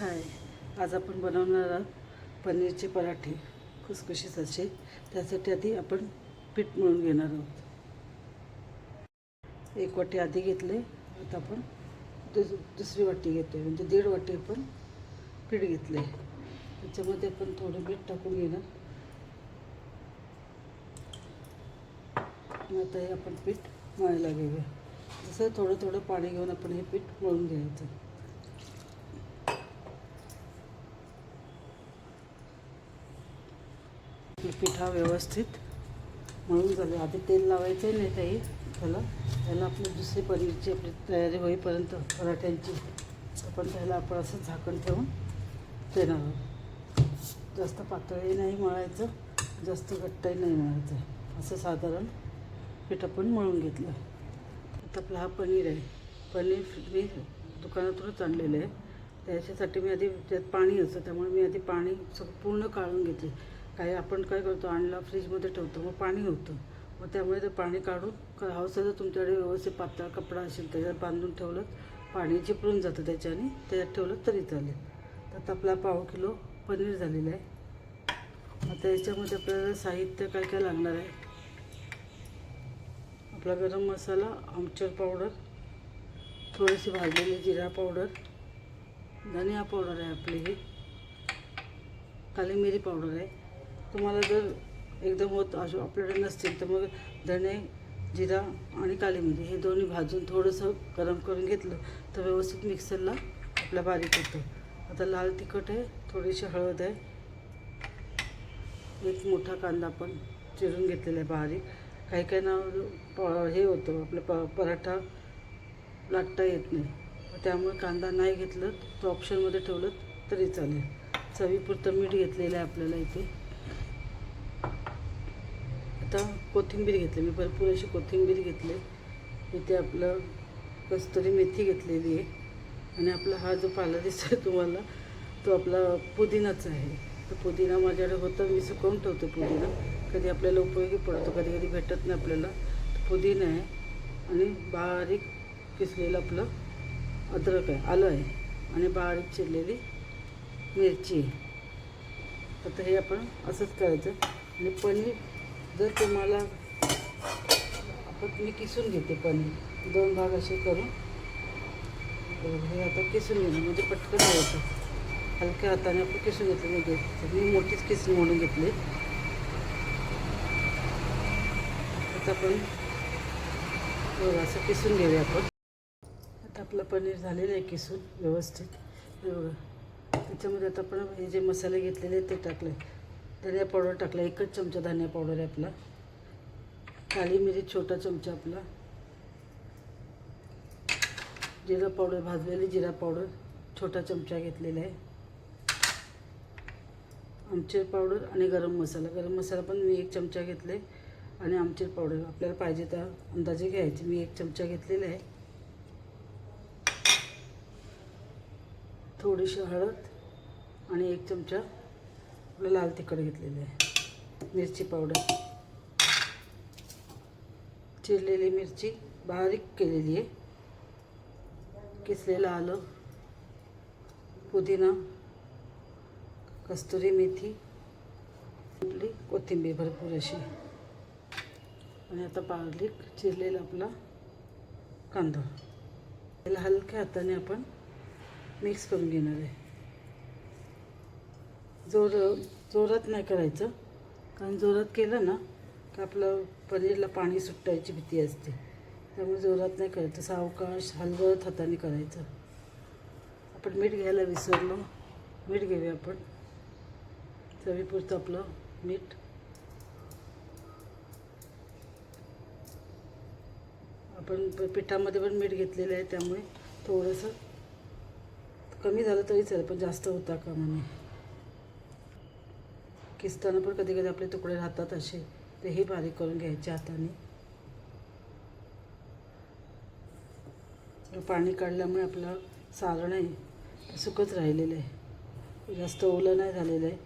हाय आज आपण बनवणार आहोत पनीरचे पराठे खुसखुशीत असे. त्यासाठी आधी आपण पीठ मळून घेणार आहोत. एक वाटी आधी घेतले आता आपण दुस दुसरी वाटी घेतो म्हणजे दीड वाटी आपण पीठ घेतले त्याच्यामध्ये आपण थोडं मीठ टाकून घेणार. आता हे आपण पीठ मळायला घेऊया. जसं थोडं थोडं पाणी घेऊन आपण हे पीठ मळून घ्यायचं. पिठा हा व्यवस्थित मळून झालं. आधी तेल लावायचं नाही काही त्याला त्याला आपली दुसरी पनीरची आपली तयारी होईपर्यंत पराठ्यांची. आपण त्याला आपण असं झाकण ठेवून देणार आहोत. जास्त पातळही नाही मळायचं. जास्त घट्टही नाही मळायचं. असं साधारण पीठ आपण मळून घेतलं. आता आपला हा पनीर आहे. पनीर मी दुकानातूनच आणलेलं आहे. त्याच्यासाठी मी आधी त्यात पाणी असतं. त्यामुळे मी आधी पाणी सगळं पूर्ण काढून घेते काय आपण काय करतो आणला फ्रीजमध्ये ठेवतो मग पाणी होतं. मग त्यामुळे ते पाणी काढून का हवं जर तुमच्याकडे व्यवस्थित पातळ कपडा असेल त्याच्यात बांधून ठेवलं पाणी चिपळून जातं त्याच्याने त्याच्यात ठेवलं तरी चालेल. तर आपला पाव किलो पनीर झालेलं आहे. आता याच्यामध्ये आपल्याला साहित्य काय काय लागणार आहे? आपला गरम मसाला आमचर पावडर थोडीशी भाजलेली जिरा पावडर धनिया पावडर आहे आपली ही काली मिरी पावडर आहे. तुम्हाला जर एकदम होत असं आपल्याकडे नसतील तर मग धणे जिरा आणि काली मिरी हे दोन्ही भाजून थोडंसं गरम करून घेतलं तर व्यवस्थित मिक्सरला आपला बारीक होतं. आता लाल तिखट आहे थोडीशी हळद आहे. एक मोठा कांदा पण चिरून घेतलेला आहे बारीक. काही काही ना प हे होतं आपलं प पराठा लाटता येत नाही. त्यामुळे कांदा नाही घेतलं तर ऑप्शनमध्ये ठेवलं तरी चालेल. चवीपुरतं मीठ घेतलेलं आहे आपल्याला इथे. आता कोथिंबीर घेतली मी भरपूर अशी कोथिंबीर घेतली. इथे आपलं कस्तुरी मेथी घेतलेली आहे. आणि आपला हा जो पाला दिसतो तुम्हाला तो आपला पुदिनाचा आहे. तर पुदिना माझ्याकडे होता मी सुकवून ठेवतो पुदिना. कधी आपल्याला उपयोगी पडतो कधी कधी भेटत नाही आपल्याला. तर पुदिना आहे आणि बारीक किसलेलं आपलं अद्रक आहे आलं आहे. आणि बारीक चिरलेली मिरची आहे. आता हे आपण असंच करायचं. आणि पनीर जर तुम्हाला आपण मी किसून घेते पनीर दोन भाग असे करून. हे आता किसून घेणं म्हणजे पटकन होतं. हलक्या हाताने आपण किसून घेतलं म्हणजे मी मोठीच किसून म्हणून घेतली. आता आपण असं किसून घेऊया आपण. आता आपलं पनीर झालेलं आहे किसून व्यवस्थित. त्याच्यामध्ये आता आपण हे जे मसाले घेतलेले ते टाकले. धनिया पावडर टाकला एकच चमचा धनिया पावडर आहे आपला. काळी मिरी छोटा चमचा आपला. जिरा पावडर भाजलेली जिरा पावडर छोटा चमचा घेतलेला आहे. आमचूर पावडर आणि गरम मसाला. गरम मसाला पण मी एक चमचा घेतले आणि आमचूर पावडर आपल्याला पाहिजे त्या अंदाजे घ्यायचे. मी एक चमचा घेतलेला आहे. थोडीशी हळद आणि एक चमचा आपलं लाल तिखट घेतलेलं आहे. मिरची पावडर चिरलेली मिरची बारीक केलेली आहे. किसलेलं आलं. पुदिना कस्तुरी मेथी आपली कोथिंबीर भरपूर अशी. आणि आता बारीक चिरलेला आपला कांदा. याला हलक्या हाताने आपण मिक्स करून घेणार आहे. जोर जोरात नाही करायचं. कारण जोरात केलं ना की आपलं पनीरला पाणी सुटायची भीती असते. त्यामुळे जोरात नाही करायचं. सावकाश हलवत हाताने करायचं. आपण मीठ घ्यायला विसरलो. मीठ घेऊया आपण. चवीपुरतं आपलं मीठ. आपण पिठामध्ये पण मीठ घेतलेलं आहे त्यामुळे थोडंसं कमी झालं तरी चालेल पण जास्त होता का म्हणून किसताना पण कधी कधी आपले तुकडे राहतात असे. तेही बारीक करून घ्यायचे हाताने. पाणी काढल्यामुळे आपलं सारण आहे सुकच राहिलेलं आहे. जास्त ओलं नाही झालेलं आहे.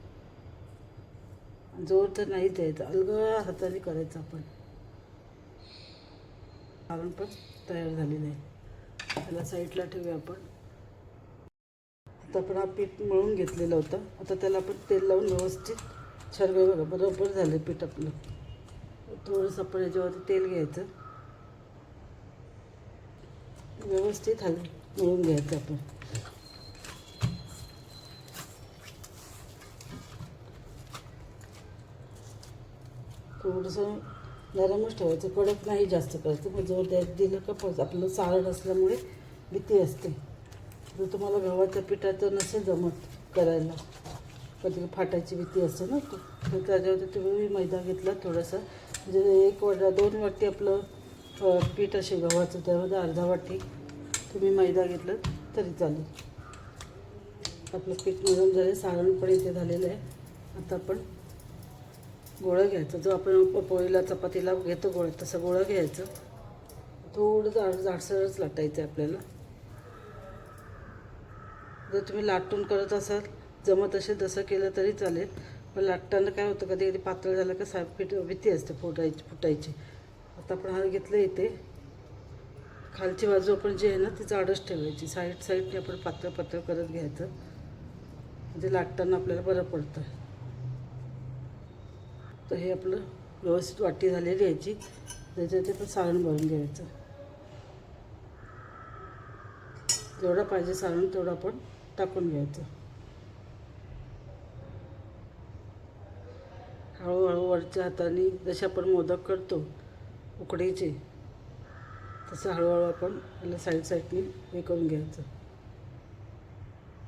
जोर तर नाहीच द्यायचा अलग हाताने करायचं आपण. सारण पण तयार झालेलं आहे. त्याला साईडला ठेवूया आपण. आता आपण हा पीठ मळून घेतलेलं होतं. आता त्याला आपण तेल लावून व्यवस्थित छान बघा बरोबर झालं पीठ आपलं थोडंसं आपण याच्यावरती तेल घ्यायचं. व्यवस्थित हल मिळून घ्यायचं आपण. थोडंसं नरमच ठेवायचं. कडक नाही जास्त करायचं. मग जवळ द्या दिलं का पण आपलं सारण असल्यामुळे भीती असते. जर तुम्हाला गव्हाच्या पिठाचं नसेल जमत करायला. कधी फाटायची भीती असते ना. तर त्याच्यावरती तुम्ही मैदा घेतला थोडासा. म्हणजे एक वाटा दोन वाटी आपलं पीठ असे गव्हाचं त्यामध्ये अर्धा वाटी तुम्ही मैदा घेतला तरी चालेल. आपलं पीठ मिळून झाले सारण पण इथे झालेलं आहे. आता आपण गोळा घ्यायचा. जो आपण प- पोळीला चपातीला घेतो गोळा तसं गोळा घ्यायचं. थोडं जाड जाडसरच लाटायचं आहे आपल्याला. जर तुम्ही लाटून करत असाल जमत असेल तसं केलं तरी चालेल. पण लाटताना काय होतं कधी कधी पातळ झालं का सा पीठ भीती असते फुटायची फुटायची. आता आपण हा घेतलं इथे. खालची बाजू आपण जी आहे ना ती जाडच ठेवायची. साईड साईडने आपण पातळ पातळ करत घ्यायचं. म्हणजे लाटताना आपल्याला बरं पडतं. तर हे आपलं व्यवस्थित वाटी झालेली यायची त्याच्यात ते पण सारण भरून घ्यायचं. जेवढं पाहिजे सारण तेवढं आपण टाकून घ्यायचं. हळूहळू वरच्या हाताने जसे आपण मोदक करतो उकडीचे तसं हळूहळू आपण याला साईड साईडने हे करून घ्यायचं.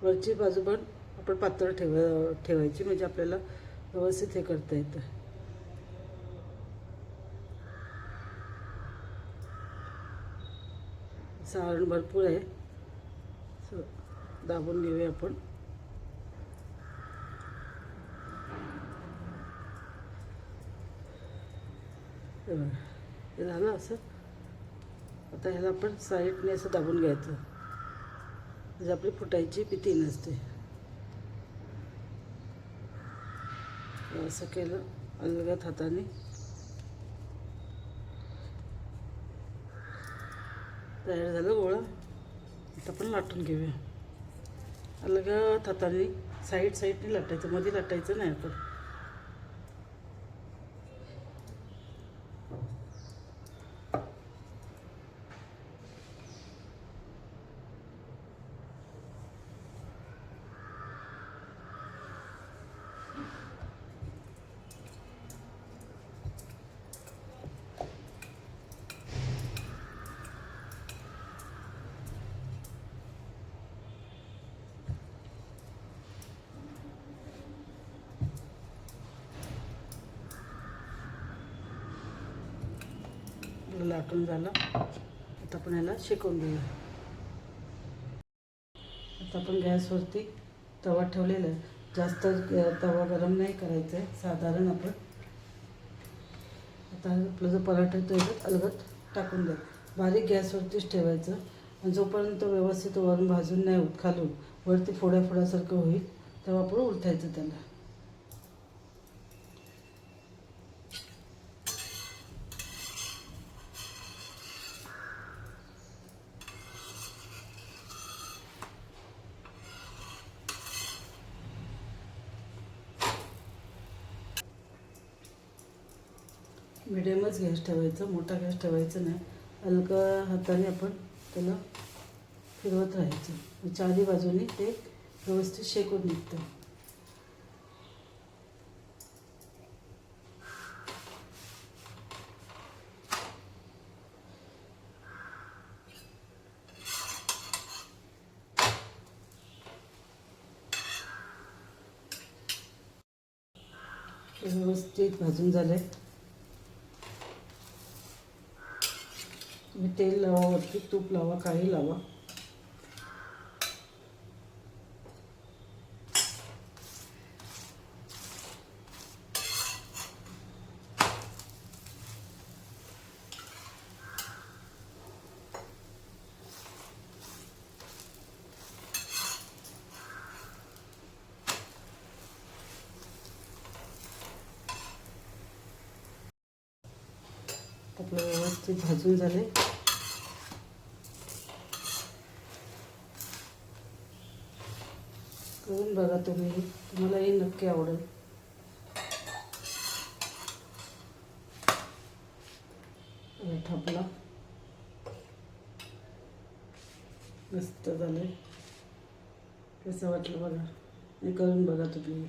वरची बाजू पण आपण पातळ ठेवा ठेवायची म्हणजे आपल्याला व्यवस्थित हे करता येतं. सारण भरपूर आहे. दाबून घेऊया आपण. हे बघा. हे झालं असं. आता ह्याला आपण साईडने असं दाबून घ्यायचं. म्हणजे आपली फुटायची भीती नसते. असं केलं अलगत हाताने. तयार झालं गोळा. आता आपण लाटून घेऊया. अलगत हाताने साईड साईडने लाटायचं. मध्ये लाटायचं नाही आपण. लाटून झालं. आता आपण याला शिकवून देऊया. आता आपण गॅसवरती तवा ठेवलेला आहे. जास्त तवा गरम नाही करायचा आहे. साधारण आपण आता आपलं जो पराठा तो याच्यात अलगत टाकून द्या. बारीक गॅसवरतीच ठेवायचं. आणि जोपर्यंत व्यवस्थित वरून भाजून नाही होत खालून वरती फोड्या फोड्यासारखं होईल तेव्हा आपण उलथायचं त्याला. मिडियमच गॅस ठेवायचा मोठा गॅस ठेवायचा नाही. हलका हाताने आपण त्याला फिरवत राहायचं. चारही बाजूने ते व्यवस्थित शेकून निघतं. व्यवस्थित भाजून झालं आहे तुम्ही तेल लावा वरती तूप लावा काही लावा. आपलं व्यवस्थित भाजून झाले. करून बघा तुम्ही तुम्हालाही नक्की आवडेल. ठपला मस्त झालं कसं वाटलं बघा. हे करून बघा तुम्ही.